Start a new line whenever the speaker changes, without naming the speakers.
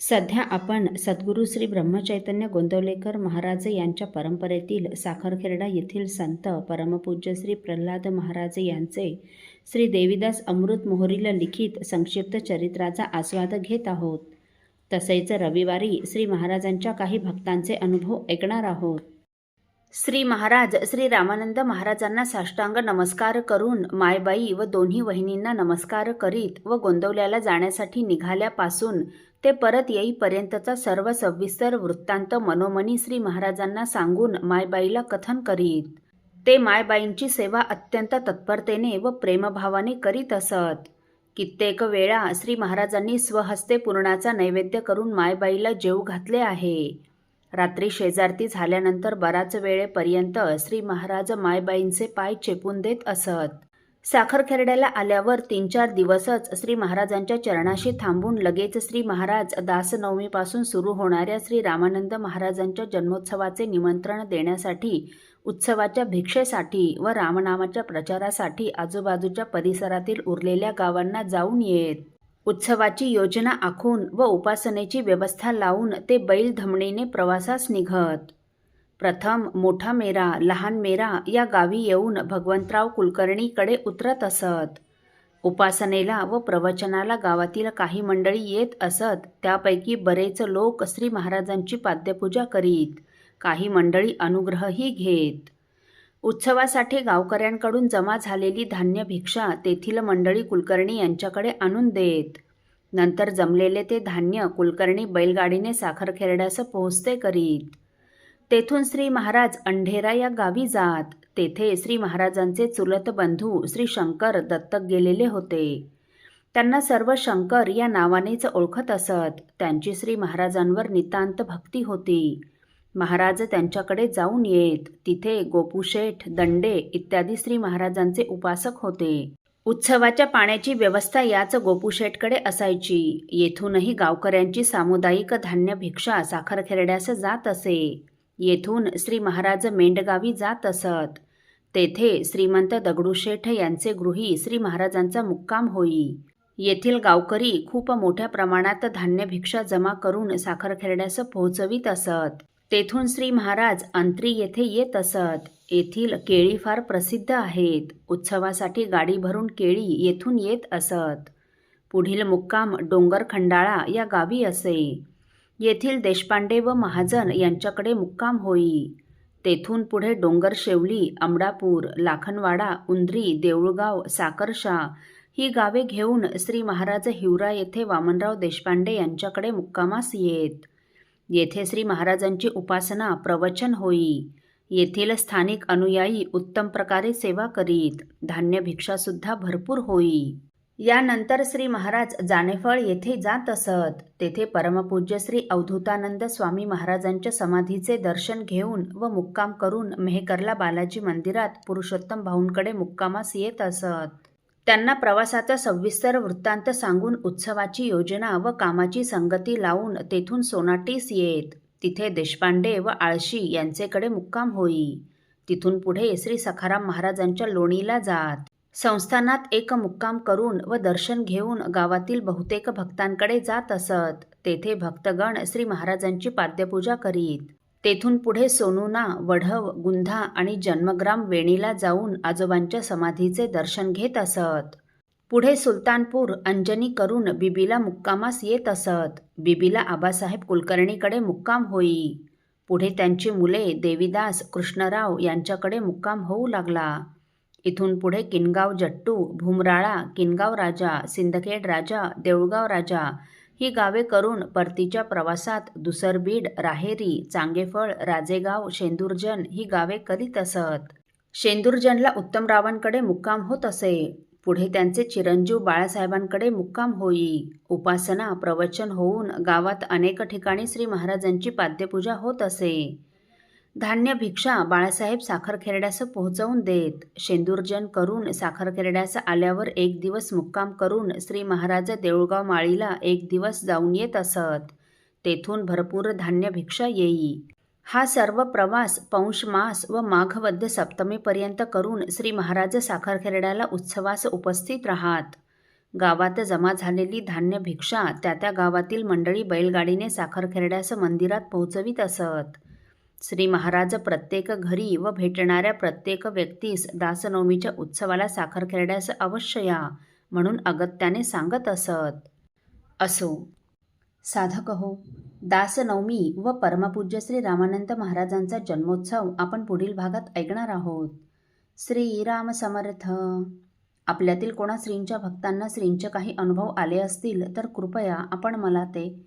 सध्या आपण सद्गुरू श्री ब्रह्मचैतन्य गोंदवलेकर महाराज यांच्या परंपरेतील साखरखेरडा येथील संत परमपूज्य श्री प्रल्हाद महाराज यांचे श्री देवीदास अमृत मोहरीला लिखित संक्षिप्त चरित्राचा आस्वाद घेत आहोत. तसेच रविवारी श्री महाराजांच्या काही भक्तांचे अनुभव ऐकणार आहोत. श्री महाराज श्री रामानंद महाराजांना साष्टांग नमस्कार करून मायबाई व दोन्ही वहिनींना नमस्कार करीत व गोंदवल्याला जाण्यासाठी निघाल्यापासून ते परत येईपर्यंतचा सर्व सविस्तर वृत्तांत मनोमनी श्री महाराजांना सांगून मायबाईला कथन करीत. ते मायबाईंची सेवा अत्यंत तत्परतेने व प्रेमभावाने करीत असत. कित्येक वेळा श्री महाराजांनी स्वहस्ते पूर्णाचा नैवेद्य करून मायबाईला जेव घातले आहे. रात्री शेजारती झाल्यानंतर बराच वेळेपर्यंत श्री महाराज मायबाईंचे पाय चेपून देत असत. साखरखेरड्याला आल्यावर तीन चार दिवसच श्री महाराजांच्या चरणाशी थांबून लगेच श्री महाराज दासनवमीपासून सुरू होणाऱ्या श्री रामानंद महाराजांच्या जन्मोत्सवाचे निमंत्रण देण्यासाठी उत्सवाच्या भिक्षेसाठी व रामनामाच्या प्रचारासाठी आजूबाजूच्या परिसरातील उरलेल्या गावांना जाऊन येत. उत्सवाची योजना आखून व उपासनेची व्यवस्था लावून ते बैल धमणीने प्रवासास निघत. प्रथम मोठा मेरा लहान मेरा या गावी येऊन भगवंतराव कुलकर्णीकडे उतरत असत. उपासनेला व प्रवचनाला गावातील काही मंडळी येत असत त्यापैकी बरेच लोक श्री महाराजांची पाद्यपूजा करीत काही मंडळी अनुग्रहही घेत. उत्सवासाठी गावकऱ्यांकडून जमा झालेली धान्य भिक्षा तेथील मंडळी कुलकर्णी यांच्याकडे आणून देत. नंतर जमलेले ते धान्य कुलकर्णी बैलगाडीने साखरखेरड्यास पोहोचते करीत. तेथून श्री महाराज अंढेरा या गावी जात. तेथे श्री महाराजांचे चुलत बंधू श्री शंकर दत्तक गेलेले होते. त्यांना सर्व शंकर या नावानेच ओळखत असत. त्यांची श्री महाराजांवर नितांत भक्ती होती. महाराज त्यांच्याकडे जाऊन येत. तिथे गोपूशेठ दंडे इत्यादी श्री महाराजांचे उपासक होते. उत्सवाच्या पाण्याची व्यवस्था याच गोपूशेठकडे असायची. येथूनही गावकऱ्यांची सामुदायिक धान्य भिक्षा साखरखेरड्यास जात असे. येथून श्री महाराज मेंढगावी जात असत. तेथे श्रीमंत दगडूशेठ यांचे गृही श्री महाराजांचा मुक्काम होई. येथील गावकरी खूप मोठ्या प्रमाणात धान्य भिक्षा जमा करून साखरखेरड्यास पोहोचवीत असत. तेथून श्री महाराज अंत्री येथे येत असत. येथील केळी फार प्रसिद्ध आहेत. उत्सवासाठी गाडी भरून केळी येथून येत असत. पुढील मुक्काम डोंगर खंडाळा या गावी असे. येथील देशपांडे व महाजन यांच्याकडे मुक्काम होई. तेथून पुढे डोंगर शेवली अमडापूर लाखनवाडा उंद्री देऊळगाव साकरशा ही गावे घेऊन श्री महाराज हिवरा येथे वामनराव देशपांडे यांच्याकडे मुक्कामास येत. येथे श्री महाराजांची उपासना प्रवचन होई. येथील स्थानिक अनुयायी उत्तम प्रकारे सेवा करीत. धान्य भिक्षासुद्धा भरपूर होई. यानंतर श्री महाराज जानेफळ येथे जात असत. तेथे परमपूज्य श्री अवधूतानंद स्वामी महाराजांच्या समाधीचे दर्शन घेऊन व मुक्काम करून मेहकरला बालाजी मंदिरात पुरुषोत्तम भाऊंकडे मुक्कामास येत असत. त्यांना प्रवासाचा सविस्तर वृत्तांत सांगून उत्सवाची योजना व कामाची संगती लावून तेथून सोनाटीस येत. तिथे देशपांडे व आळशी यांचेकडे मुक्काम होई. तिथून पुढे श्री सखाराम महाराजांच्या लोणीला जात. संस्थानात एक मुक्काम करून व दर्शन घेऊन गावातील बहुतेक भक्तांकडे जात असत. तेथे भक्तगण श्री महाराजांची पाद्यपूजा करीत. तेथून पुढे सोनुना वढव गुंधा आणि जन्मग्राम वेणीला जाऊन आजोबांच्या समाधीचे दर्शन घेत असत. पुढे सुलतानपूर अंजनी करून बिबीला मुक्कामास येत असत. बिबीला आबासाहेब कुलकर्णीकडे मुक्काम होई. पुढे त्यांची मुले देवीदास कृष्णराव यांच्याकडे मुक्काम होऊ लागला. इथून पुढे किनगाव जट्टू भुमराळा किनगाव राजा सिंदखेड राजा देऊळगाव राजा. ही गावे करून परतीच्या प्रवासात दुसरबीड राहेरी चांगेफळ राजेगाव शेंदुर्जन ही गावे करीत असत. शेंदुर्जनला उत्तमरावांकडे मुक्काम होत असे. पुढे त्यांचे चिरंजीव बाळासाहेबांकडे मुक्काम होई. उपासना प्रवचन होऊन गावात अनेक ठिकाणी श्री महाराजांची पाद्यपूजा होत असे. धान्य भिक्षा बाळासाहेब साखरखेरड्यास पोहोचवून देत. शेंदुर्जन करून साखरखेरड्यास आल्यावर एक दिवस मुक्काम करून श्री महाराज देऊळगाव माळीला एक दिवस जाऊन येत असत. तेथून भरपूर धान्य भिक्षा येई. हा सर्व प्रवास पौष मास व माघवद्य सप्तमीपर्यंत करून श्री महाराज साखरखेरड्याला उत्सवास उपस्थित राहत. गावात जमा झालेली धान्य भिक्षा त्या त्या गावातील मंडळी बैलगाडीने साखरखेरड्यास मंदिरात पोहोचवीत असत. श्री महाराज प्रत्येक घरी व भेटणाऱ्या प्रत्येक व्यक्तीस दासनवमीच्या उत्सवाला साखर खेळण्यास अवश्य या म्हणून अगत्याने सांगत असत. असो. साधक हो दासनवमी व परमपूज्य श्री रामानंद महाराजांचा जन्मोत्सव आपण पुढील भागात ऐकणार आहोत. श्रीराम समर्थ. आपल्यातील कोणा श्रींच्या भक्तांना श्रींचे काही अनुभव आले असतील तर कृपया आपण मला ते